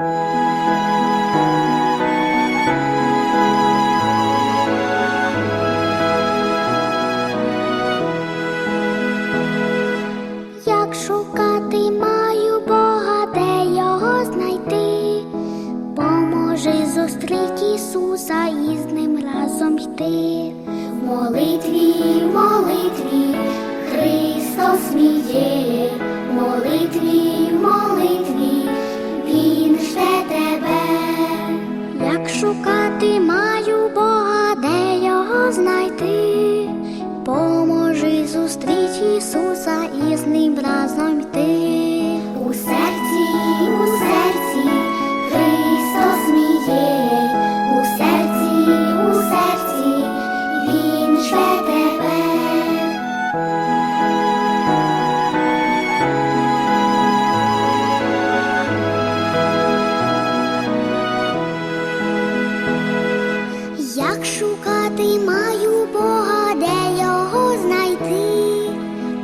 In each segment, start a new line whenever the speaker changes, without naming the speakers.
Як шукати маю Бога, його знайти? Поможи зустріти Ісуса і ним разом йти. Молитві, молитві, шукати маю Бога, де його знайти? Поможи зустріч Ісуса і з ним шукати маю Бога, де його знайти?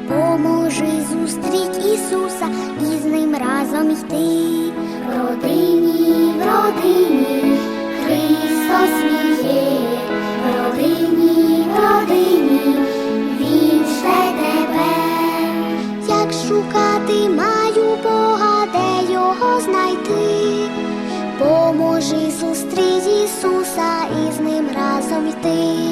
Поможи зустріть Ісуса і з ним разом йти. В родині, в родині, Христос мій є, в родині, в родині, Він жде тебе. Як шукати маю Ісуса